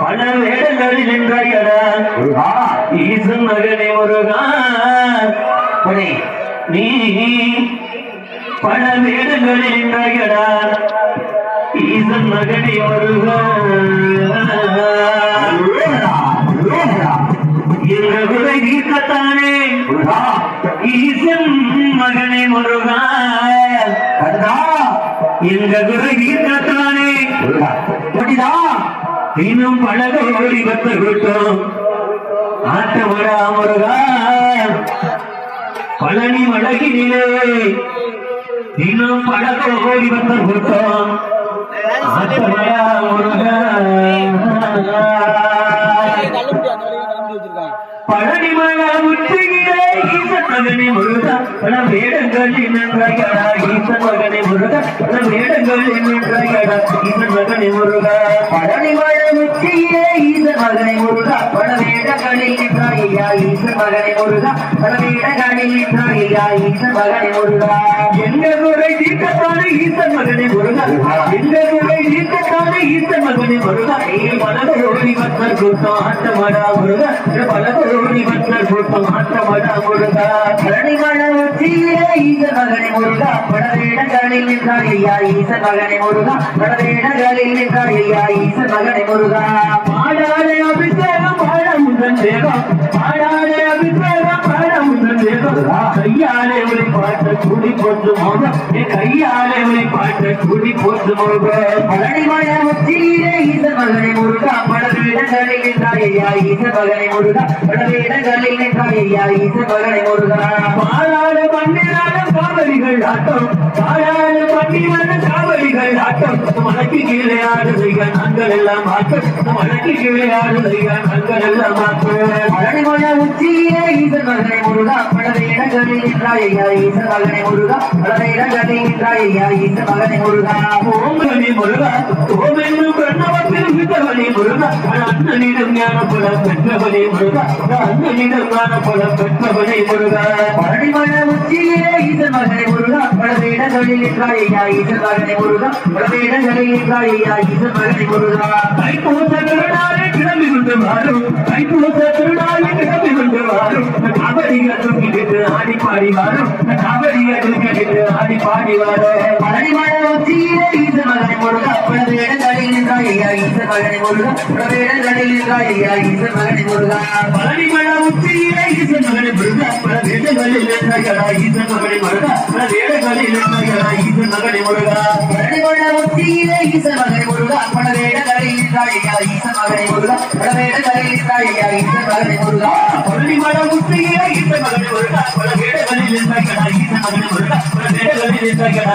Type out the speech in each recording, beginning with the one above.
பல வேடங்களில் நின்றாயடா ஈசன் மகனே முருகா. நீ பல வேடங்களில் நின்றாயடா ஈசன் மகனே முருகா. எங்க குறை தீர்க்கத்தானே. ஈசன் மகனே முருகா. எங்க குறை தீர்க்கத்தானே இன்னும் பல கோடி பக்தர் கூட்டம் ஆட்டமடா முருகா பழனி மடகினிலே இன்னும் பல கோடி பக்தர் கூட்டம் ஆட்டமடா முருகா பழனி மழ முற்றுகிறே ஈசன் மகனே முருகா பல வேடங்களில் நின்றாயடா ஈசன் மகனே முருகா பல வேடங்களில் நின்றாயடா ஈசன் மகனே முருகா பழனி மழை முற்றியே ஈசன் மகனை முருகா பல வேடங்களில் நின்றாயா ஈசன் மகனை முருகா. பல வேடங்களில் நின்றாயா ஈசன் மகனை முருகா. எங்க குறை தீர்க்கத்தான ஈசன் மகனே முருகா? எங்க குறை தீர்க்கத்தான ஈசன் மகனே முருகா? பல கோடி பக்தர் கூட்டம் ஆட்டமடா முருகா. பல கோடி பக்தர் கூட்டம் ஆட்டமடா முருகா. பழனி மழை முற்றியே ஈசன் மகனை முருகா. பல வேடங்களில் நின்றாயா ஈசன் மகனை முருகா. பல வேடங்களில் நின்றாயா ஈசன் மகனை முருகா. பாடாதே அபிஷேகம் பாட முந்தன் தேகம். பாடாதே அபிஷேகம் பாட கையாலே உரை பாட்ட குடி போட்டு மோகம். என் கையாலே உரை பாட்ட குடி போட்டு மோகம். பழனி மழை மகனை முருகா. மகனை முருகா. மகனை முருகா. காவலிகள் ஆட்டம் பாடாது பண்ணி வந்த காவலிகள் ஆட்டம் மலைக்கு கீழே ஆடுதைக நாங்கள் எல்லாம் ஆட்டம். மலைக்கு கீழே ஆடுதைக நாங்கள் எல்லாம் ஆட்டம். ஈசன் மகனை முருகா பல இடங்களில் நின்றாயா ஈசன் மகனை முருகா பல இடங்களில் நின்றாயா ஈசன் மகனை முருகா. ஓமனி முருகா ஓமென்னு பிரணவத்தில் விட்டவனி முருகா அண்ணனிடம் ஞான புலம் பெற்றவனி முருகா அண்ணனிடம் ஞான புலம் பெற்றவனி முருகா. பழனிமலை உச்சியே ஈசன் மகனை முருகா பல இடங்களில் நின்றாயா ஈசன் மகனை முருகா பல இடங்களில் நின்றாயா ஈசன் மகனை முருகா. தைப்பூச திருநாளே கிளம்பி கொண்டு வாரும் தைப்பூச திருநாளே ஆடி பாடி வாரும் கபடிகள் ஆடி பாடி வாரும் பழனிமலை உச்சியே ஈசன் மகனை முருகா பல இடங்களில் நின்றாயா ஈசன் மகனை மகனை முருகா பழனிமல உச்சியிலே ஈசன் மகனை முருகா மகனை முருகா பல வேடங்களில் நின்றாயடா ஈசன் மகனை முருகா பழனிமலை உச்சியிலே ஈசன் மகனை முருகா பல வேடங்களில் நின்றாயா ஈசன் மகனை முருகா பல வேடங்களில் நின்றாயா ஈசன் மகனை முருகா பழனிமல உச்சியிலே ஈசன் மகனை முருகா மகனை முருகா மகனை முருகா மகனை முருகா. வேடங்களில் நின்றாயடா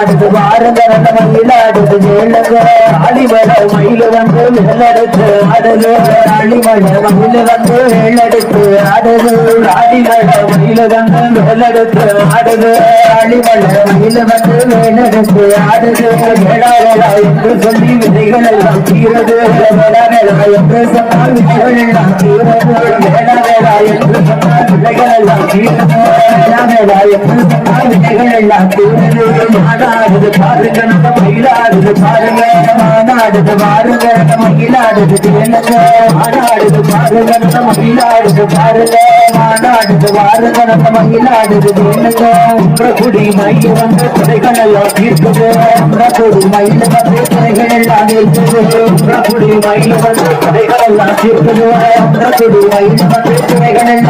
அடுத்து பாருங்க நல்ல மயில அடுத்து அடிமலை மயில வந்து வெள்ளெடுத்து அடுது அடிமலை மயில வந்து வெள்ளெடுத்து அடுது அடிமலை மயில வந்து வெள்ளெடுத்து அடுது அடிமலை மயில வந்து வேளாளா என்று சொல்லி விதைகள் எல்லாம் தீரது வேளாளா என்று சொன்னால் விதைகள் எல்லாம் தீரது வேளாளா என்று ಪ್ರಕುಡಿ ಮೈಯ ಬಂದ ಕೊಡೆಗಳೆಲ್ಲ ತೀರ್ತದೆ ಪ್ರಕುಡಿ ಮೈಯ ಬಂದ ಕೊಡೆಗಳೆಲ್ಲ ನಿಲ್ತದೆ ಪ್ರಕುಡಿ ಮೈಯ ಬಂದ ಕೊಡೆಗಳೆಲ್ಲ ತೀರ್ತದೆ ಪ್ರಕುಡಿ ಮೈಯ ಬಂದ ಕೊಡೆಗಳೆಲ್ಲ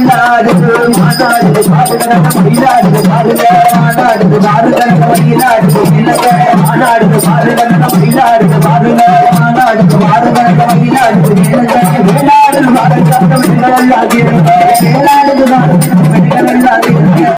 மாநாடு பாருங்க மாநாடு பாருங்க மாநாடு பாருங்க. வெள்ளம் வெள்ளம்